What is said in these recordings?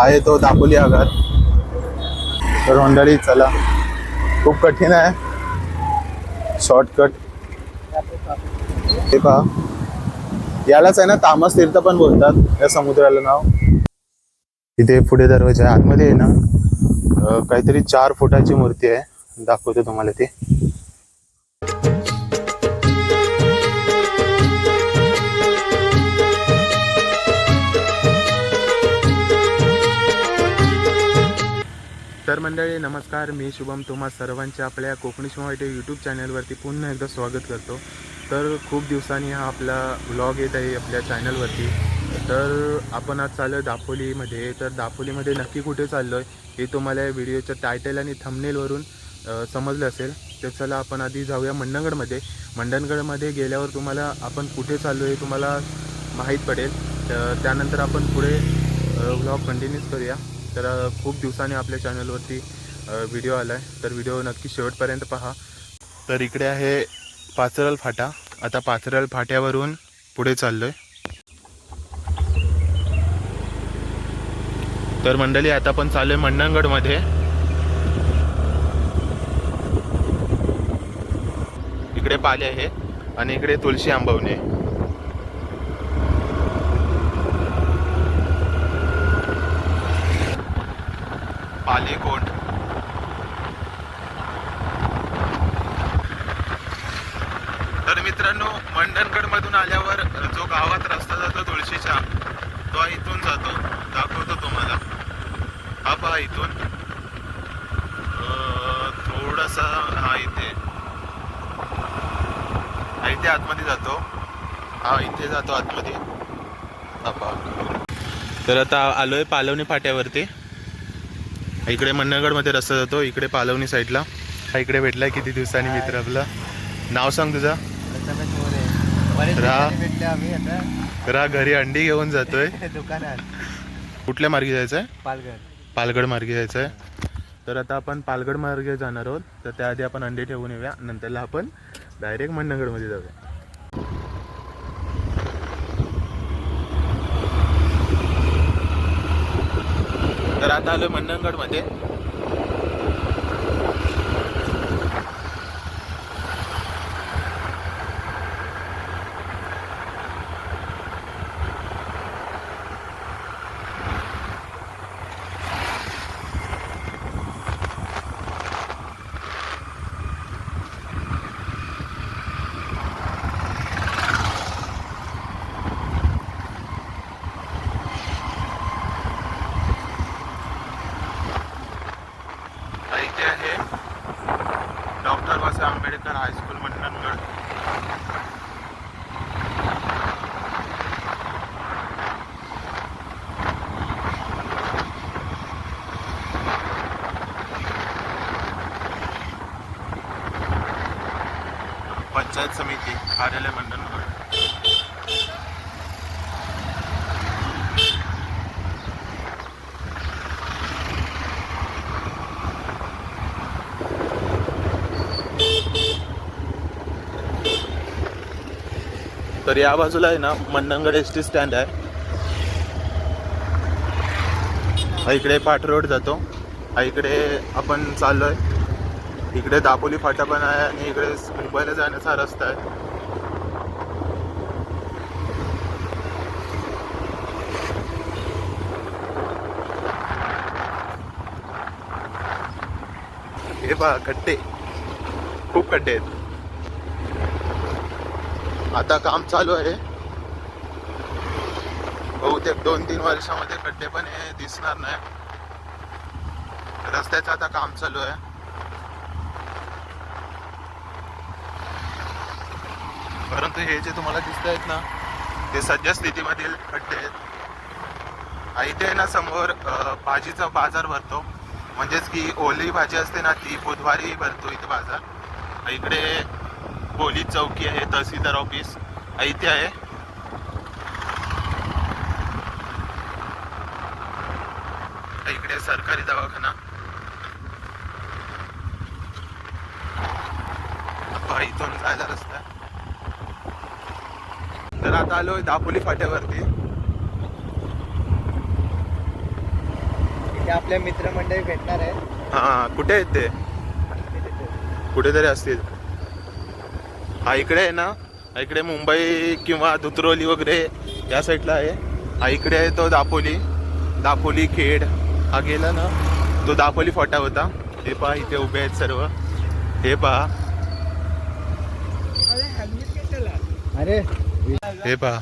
आहे तो दापोली आघात. तर चला. खूप कठीण आहे. शॉर्टकट हे पहा. यालाच आहे ना तामस तीर्थ पण बोलतात या समुद्राला नाव. इथे पुढे दरवाजा आहे आतमध्ये आहे ना काहीतरी चार फुटाची मूर्ती आहे. दाखवतो तुम्हाला ती. तर मंडळी नमस्कार. मी शुभम तुम्हा सर्वांचे आपल्या कोकणी शिवाटे यूट्यूब चॅनलवरती पुन्हा एकदा स्वागत करतो. तर खूप दिवसांनी हा आपला व्लॉग येत आहे आपल्या चॅनलवरती तर आपण आज चाललो आहे दापोलीमध्ये. तर दापोलीमध्ये नक्की कुठे चाललो आहे हे तुम्हाला या व्हिडिओच्या टायटल आणि थंबनेलवरून समजलं असेल. तर चला आपण आधी जाऊया मंडणगडमध्ये. मंडणगडमध्ये गेल्यावर तुम्हाला आपण कुठे चाललो आहे तुम्हाला माहीत पडेल. तर त्यानंतर आपण पुढे व्लॉग कंटिन्यूच करूया. तर खूप दिवसांनी आपल्या चॅनलवरती व्हिडिओ आला आहे तर व्हिडिओ नक्की शेवटपर्यंत पहा. तर इकडे आहे पाचरल फाटा. आता पाचरल फाट्यावरून पुढे चाललो आहे तर मंडळी आता पण चालू आहे मंडणगडमध्ये. इकडे पाले आहे आणि इकडे तुळशी आंबवणे. पालेकोट. तर मित्रांनो मंडणगडमधून आल्यावर जो गावात रस्ता जातो तुळशीचा तो इथून जातो. दाखवतो तुम्हाला. हा पहा इथून. थोडासा हा इथे. हा इथे आतमध्ये जातो. हा इथे जातो आतमध्ये. तर आता आलोय पालवणी फाट्यावरती. इकडे मन्नगडमध्ये रस्ता जातो इकडे पालवणी साईडला. हा इकडे भेटलाय किती दिवसांनी मित्र आपला. नाव सांग तुझा. रा- घरी अंडी घेऊन जातोय. दुकानात कुठल्या मार्गे जायचं आहे पालघर पालगड मार्गी जायचं आहे तर आता आपण पालगड मार्गे जाणार आहोत. तर त्याआधी आपण अंडी ठेवून येऊया. नंतरला आपण डायरेक्ट मन्नगडमध्ये जाऊया. तर आता आलो मंडणगडमध्ये. तर या बाजूला आहे ना मन्नंगड एस टी स्टँड आहे इकडे पाठ रोड जातो. इकडे आपण चाललोय. इकडे दापोली फाटा पण आहे आणि इकडे मुंबईला जाण्याचा रस्ता आहे. हे पहा खड्डे खूप कट्टे आहेत. आता काम चालू आहे. बहुतेक दोन तीन वर्षामध्ये खड्डे पण हे दिसणार नाही. रस्त्याचं आता काम चालू आहे. परंतु हे जे तुम्हाला दिसत आहेत ना ते सध्या स्थितीमधील खड्डे आहेत. इथे आहे ना समोर भाजीचा बाजार भरतो. म्हणजेच की ओली भाजी असते ना ती बुधवारी भरतो इथे बाजार. इकडे पोलीस चौकी आहे तहसीलदार ऑफिस. इथे आहे. इकडे सरकारी दवाखाना. इथून जायला रस्ता आहे. तर आता आलोय दापोली फाट्यावरती. ते आपल्या मित्रमंडळी भेटणार आहेत. हा कुठे आहेत ते. कुठेतरी असतील. हा इकडे आहे ना इकडे मुंबई किंवा दुतरोली वगैरे या साईडला आहे. हा इकडे आहे तो दापोली. दापोली खेड. हा गेला ना तो दापोली फोटा होता. हे पहा इथे उभे आहेत सर्व. हे पहा. अरे हे पहा.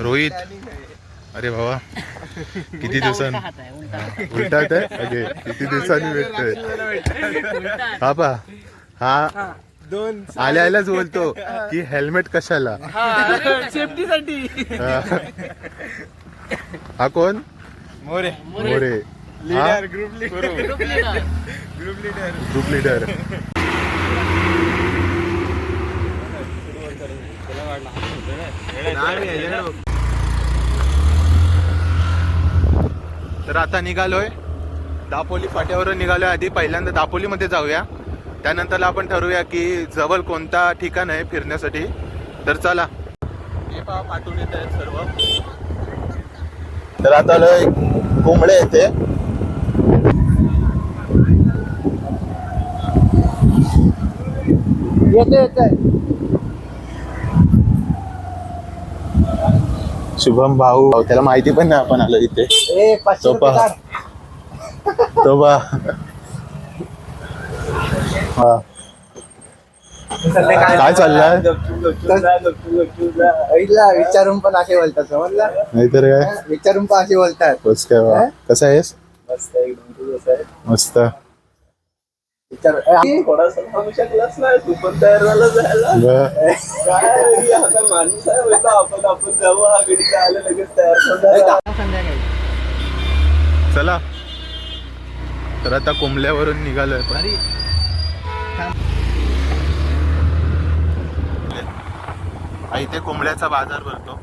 रोहित. अरे बाबा. किती दिवसांनी उलटात आहे? अगे किती दिवसांनी भेटतोय? हा पहा हा. दोन आल्या आल्याच बोलतो की हेल्मेट कशाला? सेफ्टीसाठी हा. हा कोण? More. More. Leader group leader group leader group leader तर आता निघालोय. दापोली फाट्यावरून निघालोय. आधी पहिल्यांदा दापोलीमध्ये जाऊया. त्यानंतर आपण ठरवूया की जवळ कोणता ठिकाण आहे फिरण्यासाठी. तर चला. हे पहा पाठवून येत आहेत सर्व. तर आता कोंबडे येते येते येते शुभम भाऊ. त्याला माहिती पण नाही आपण आलो इथे. तो पहा. तो काय चाललंय? विचारून पण असे बोलतात समजला? नाहीतर काय? विचारून पण असे बोलतात. कसं आहेस? मस्त एकदम तू कसं आहे मस्त विचार ए, थोडासा थांबू शकलाच नाही. तू पण तयार झाला. जायला ब- काय आता माणूस आहे म्हणलं आपण आपण जाऊ आघाडीत आलं लगेच तयार पण ए, झाला. दहा संध्याकाळी. चला. तर आता कोंबल्यावरून निघालोय पण. हा, इथे कोंबड्याचा बाजार भरतो.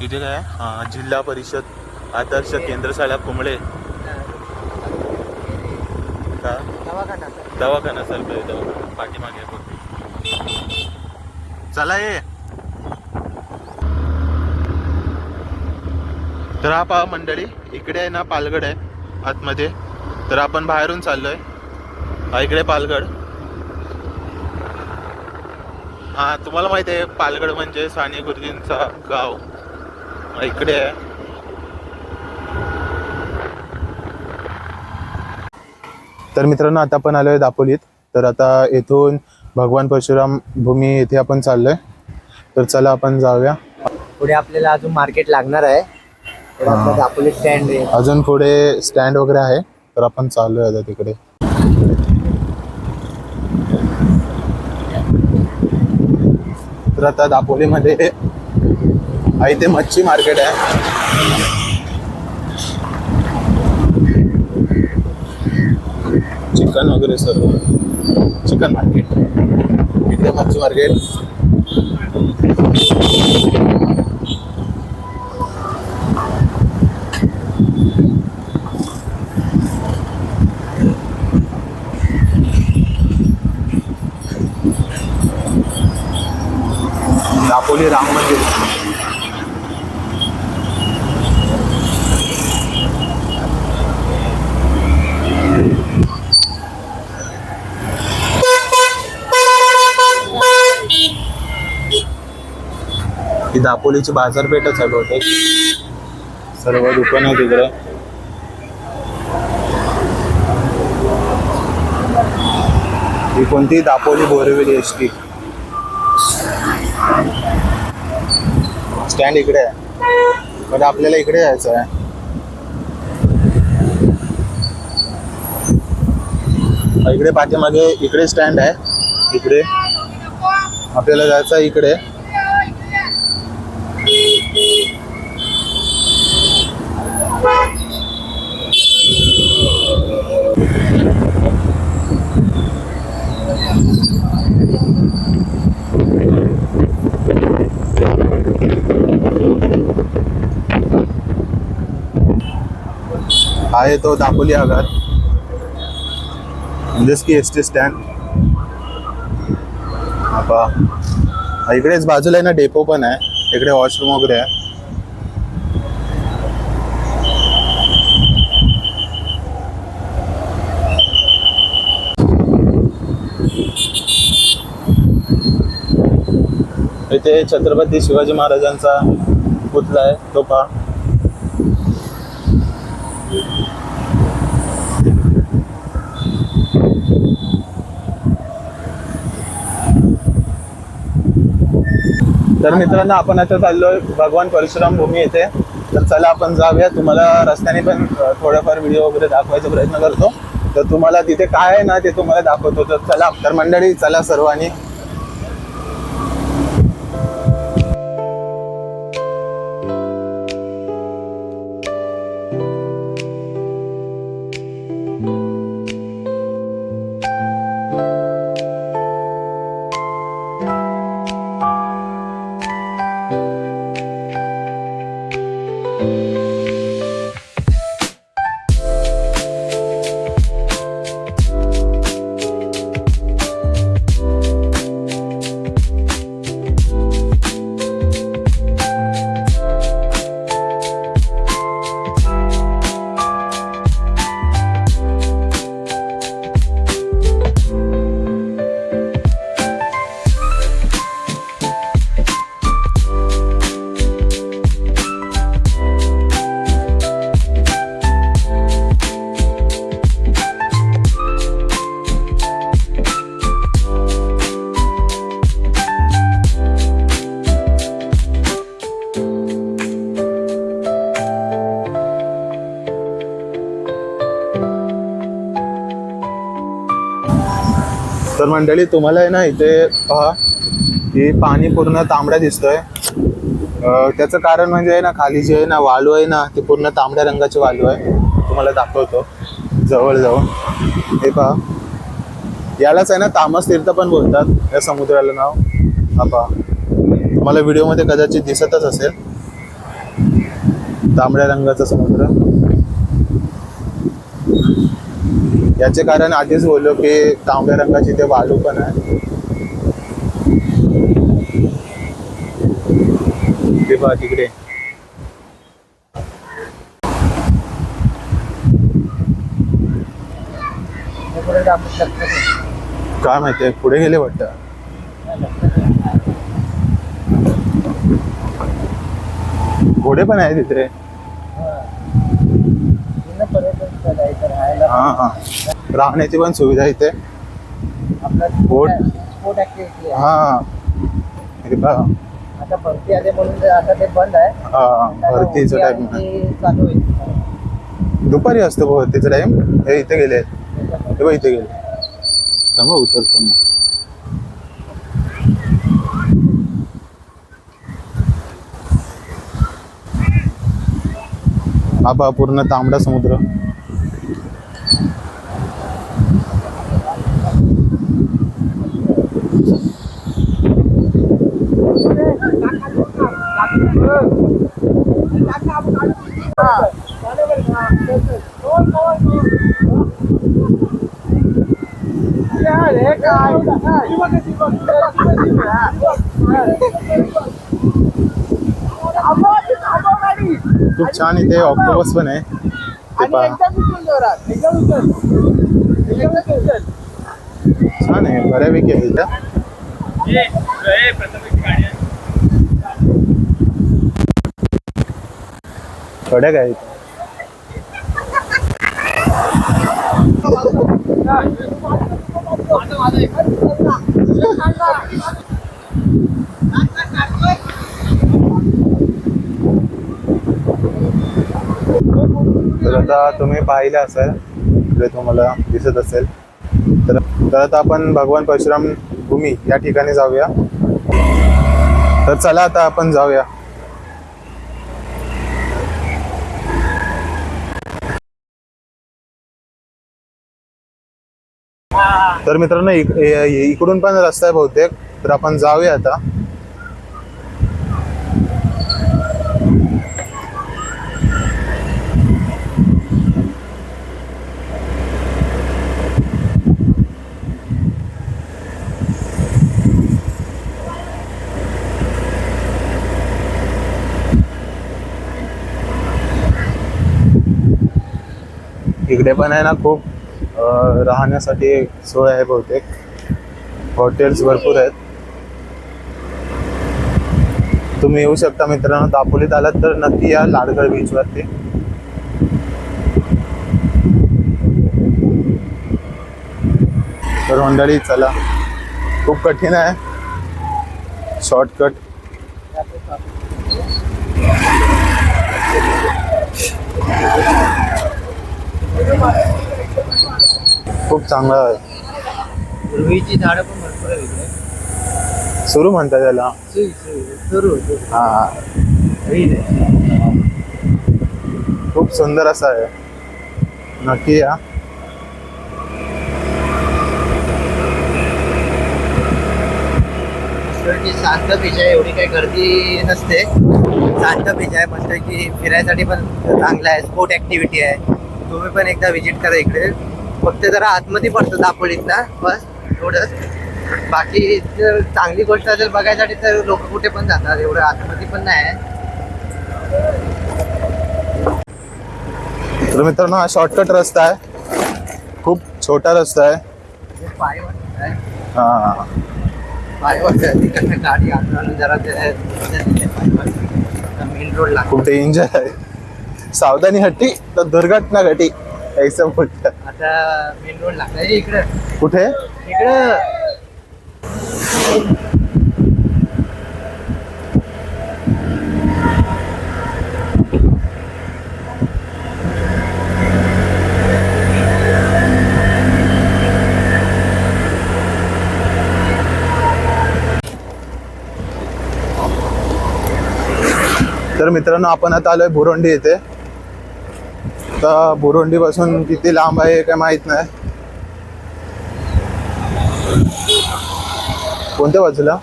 इथे काय हा जिल्हा परिषद आदर्श केंद्रशाळा कोंबडे. का? दवाखाना दवाखाना सारखं आहे दवाखाना पाठीमागे चला ये. तर हा पहा मंडळी इकडे आहे ना पालगड आहे आतमध्ये. तर आपण बाहेरून चाललोय. हा इकडे पालगड. हा तुम्हाला माहिती आहे पालगड म्हणजे साने गुरुजींचा गाव. इकडे आहे. तर मित्रांनो आता आपण आलोय दापोलीत. तर आता येथून भगवान परशुराम भूमी येथे आपण चाललोय. तर चला आपण जाऊया. पुढे आपल्याला अजून मार्केट लागणार आहे. आपलं दापोली स्टँड आहे. अजून पुढे स्टँड वगैरे आहे. तर आपण चाललोय आता तिकडे. तर आता दापोलीमध्ये हा इथे मच्छी मार्केट आहे. चिकन वगैरे सर्व चिकन मार्केट इकडे मच्छी मार्केट दापोली राम मंदिर. दापोलीची बाजारपेठ चालू होते सर्व दुकान आहे तिकडे ही कोणती? Dapoli Borivali S T. Stand इकडे आहे. पण आपल्याला इकडे जायचं आहे. इकडे पाठीमागे इकडे स्टँड आहे. इकडे. आपल्याला जायचं आहे इकडे. आहे तो दापोली आगार म्हणजेच की एस टी स्टँड. आता इकडेच बाजूला आहे ना डेपो पण आहे. इकडे वॉशरूम वगैरे आहे. इथे छत्रपती शिवाजी महाराजांचा पुतला आहे तो पहा तर मित्रांनो आपण आता चाललोय भगवान परशुराम भूमी येथे. तर चला आपण जाऊया. तुम्हाला रस्त्याने पण थोडाफार व्हिडिओ वगैरे दाखवायचा प्रयत्न करतो. तर तुम्हाला तिथे काय आहे ना ते तुम्हाला दाखवतो. तर चला तर मंडळी चला सर्वांनी. मंडळी तुम्हाला आहे ना इथे पहा की पाणी पूर्ण तांबडा दिसतोय. त्याचं कारण म्हणजे आहे ना खाली जे आहे ना वालू आहे ना ते पूर्ण तांबड्या रंगाची वालू आहे. तुम्हाला दाखवतो जवळजवळ. हे पहा. यालाच आहे ना तामस तीर्थ पण बोलतात या समुद्राला नाव. हा पहा. तुम्हाला व्हिडिओमध्ये कदाचित दिसतच असेल. तांबड्या रंगाचा समुद्र. याचे कारण आधीच बोललो की तांबड्या रंगाची ते वाळू पण आहे. तिकडे. काय माहितीये पुढे गेले वाटतं. घोडे पण आहे तिथे हा. हा. हा राहण्याची पण सुविधा इथे. बोट. हा. आता भरती आले म्हणून ते आता ते बंद आहे. हा भरतीचं आता टाइम OT चालू आहे. दुपारी असतो भरतीचा टाइम हे इथे गेले हे बघ इथे गेले. थांबा उतरतो मग पहा पूर्ण तांबडा समुद्र. खूप छान इथे ऑक्टोबस पण आहे. ते पहा. छान आहे बऱ्यापैकी आहे इथं. कडक आहे तर आता तुम्ही पाहिलं असेल इकडे तुम्हाला दिसत असेल. तर तर आता आपण भगवान परशुराम भूमी या ठिकाणी जाऊया. तर चला आता आपण जाऊया. तर मित्रांनो इकडून पण रस्ता आहे बहुतेक. तर आपण जाऊया आता. इकडे पण आहे ना खूप. राहण्यासाठी सोय आहे बहुतेक. हॉटेल्स भरपूर आहेत. तुम्ही येऊ शकता मित्रांनो. दापोलीत आलात तर नक्की या लाडगड बीच वरती. तर मंडळी चला. खूप कठीण आहे. शॉर्टकट खूप चांगलं आहे. रुईची झाडं पण भरपूर आहे इकडे सुरू म्हणतात त्याला. सुई सुई सुरू. हा रुई नाही. खूप सुंदर असं आहे. नक्की या. मस्तपैकी शांत बीच आहे एवढी काही गर्दी नसते. शांत बीच आहे मस्त की फिरायसाठी पण चांगलं आहे. स्पोर्ट ऍक्टिव्हिटी आहे. तुम्ही पण एकदा व्हिजिट करा इकडे. फक्त जरा आतमध्ये पडतो दापोलीत ना बस एवढंच. बाकी जर चांगली गोष्ट असेल बघायसाठी तर लोक कुठे पण जातात एवढं आतमध्ये पण नाही आहे. तर मित्रांनो हा शॉर्टकट रस्ता आहे. खूप छोटा रस्ता आहे. पाय वाटत आहे हा. पाय वाटत गाडी आणून जरा मेन रोड लागतो खूप डेंजर आहे. सावधानी हट्टी तर दुर्घटना घटी ऐसा बोलत आता मेन रोड लागलाय इकडं. कुठे? इकडं. तर मित्रांनो आपण आता आलोय बुरोंडी येथे आता बुरुंडीपासून किती लांब आहे काय माहीत नाही. कोणत्या बाजूला?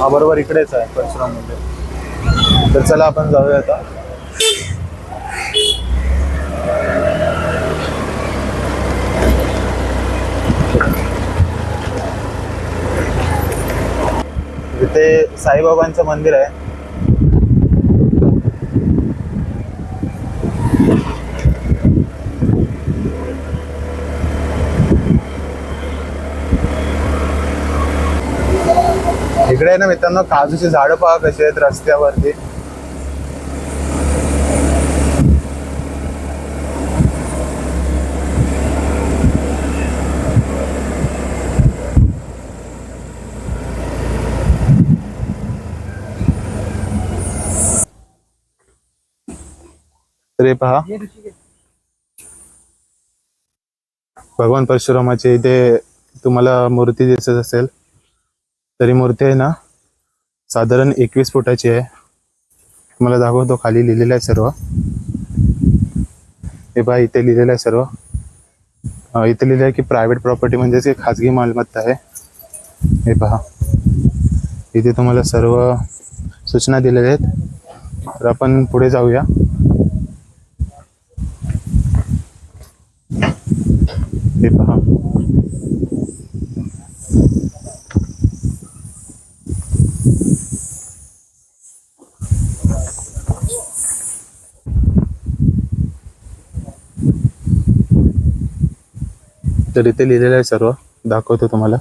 हा बरोबर इकडेच आहे परशुराम मंदिर तर चला आपण जाऊया आता. इथे साईबाबांचं मंदिर आहे. इकडे आहे ना मित्रांनो काजूची झाडं पहा कशी आहेत रस्त्यावरती. पहा. भगवान परशुरामाची इथे तुम्हाला मूर्ती दिसत असेल. तरी मूर्ती आहे ना साधारण एकवीस फुटाची आहे. तुम्हाला दाखवतो खाली लिहिलेलं आहे सर्व. हे पहा इथे लिहिलेलं आहे सर्व. इथे लिहिलं आहे की प्रायव्हेट प्रॉपर्टी म्हणजेच एक खाजगी मालमत्ता आहे. हे पहा. इथे तुम्हाला सर्व सूचना दिलेल्या आहेत. तर आपण पुढे जाऊया. हे पहा. तर इथे लिहिलेलं आहे सर्व. दाखवतो तुम्हाला.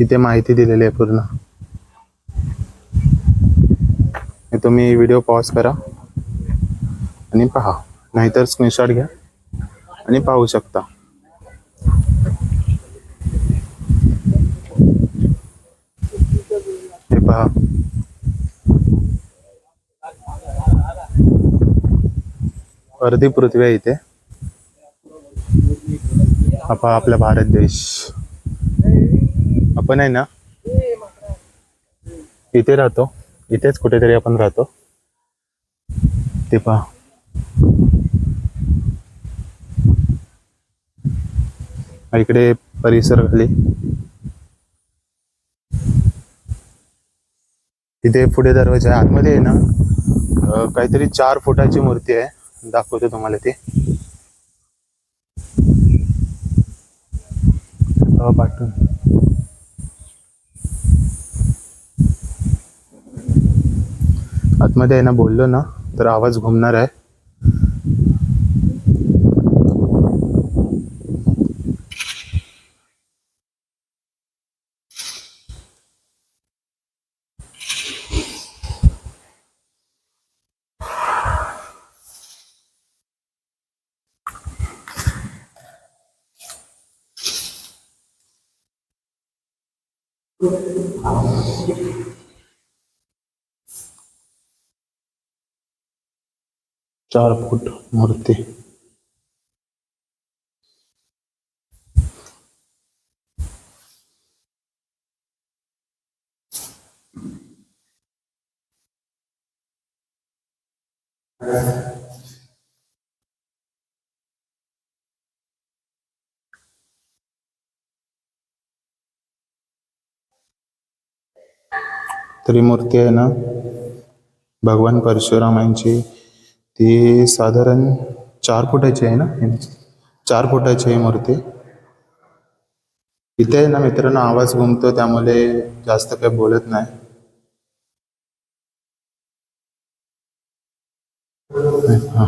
इथे माहिती दिलेली आहे पूर्ण. तुम्ही व्हिडिओ पॉज करा. आणि पहा. नाहीतर स्क्रीनशॉट घ्या. आणि पाहू शकता हे पहा अर्धी पृथ्वी आहे इथे. आपा आपला भारत देश. आपण आहे ना इथे राहतो. इथेच कुठेतरी आपण राहतो. ते पहा. इकडे परिसर खाली. इथे पुढे दरवाजा. आहे आतमध्ये आहे ना काहीतरी चार फुटाची मूर्ती आहे. दाखवतो तुम्हाला ते. पाठवून. आतमध्ये आहे ना बोललो ना तर आवाज घुमणार आहे. चार फूट मूर्ती. तरी मूर्ती आहे ना? भगवान परशुरामांची ती साधारण चार फुटाची आहे ना? चार फुटाची आहे मूर्ती. इथे आहे ना मित्रांनो आवाज घुमतो त्यामुळे जास्त काही बोलत नाही. हा.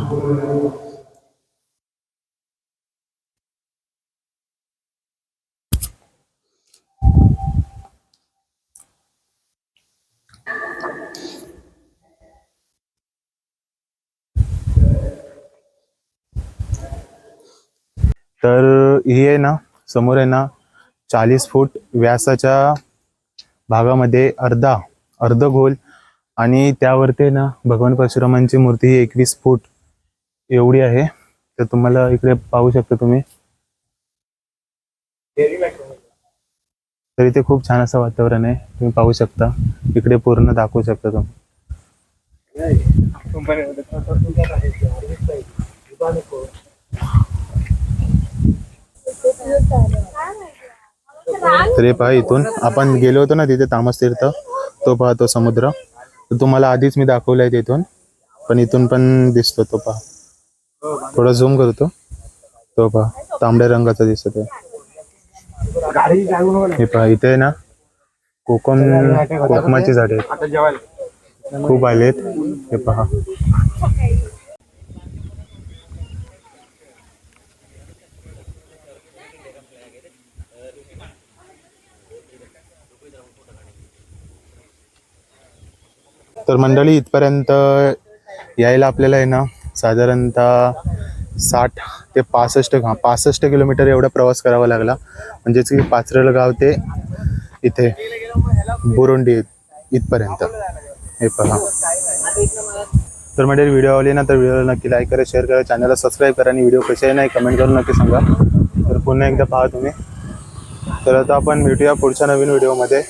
तर ही आहे ना समोर आहे ना चाळीस फूट व्यासाच्या भागामध्ये अर्धा अर्ध गोल आणि त्यावरती आहे ना भगवान परशुरामांची मूर्ती ही एकवीस फूट एवढी आहे. तर तुम्हाला इकडे पाहू शकता तुम्ही. तर इथे खूप छान असं वातावरण आहे. तुम्ही पाहू शकता. इकडे पूर्ण दाखवू शकता तुम्ही. अरे पहा इथून आपण गेलो होतो ना तिथे तामस तीर्थ तो पाहतो समुद्र तुम्हाला आधीच मी दाखवलाय तिथून पण इथून पण दिसतो तो पहा. थोडा झूम करतो. तो पहा तांबड्या रंगाचा दिसतो हे पहा इथे आहे ना कोकम कोकमाची झाडे आहेत. खूप आलेत. हे पहा. तर मंडळी इथपर्यंत यायला आपल्याला आहे ना साधारणतः साठ ते पासष्ट घा पासष्ट किलोमीटर एवढा प्रवास करावा लागला. म्हणजेच की पाचरल गाव ते इथे बुरुंडी इथपर्यंत. हे पहा. तर मंडळी व्हिडिओ आवडले ना तर व्हिडिओला नक्की लाईक करा शेअर करा चॅनलला सबस्क्राईब करा आणि व्हिडिओ कसे नाही कमेंट करून नक्की सांगा. तर पुन्हा एकदा पहा तुम्ही. तर आता आपण भेटूया पुढच्या नवीन व्हिडिओमध्ये.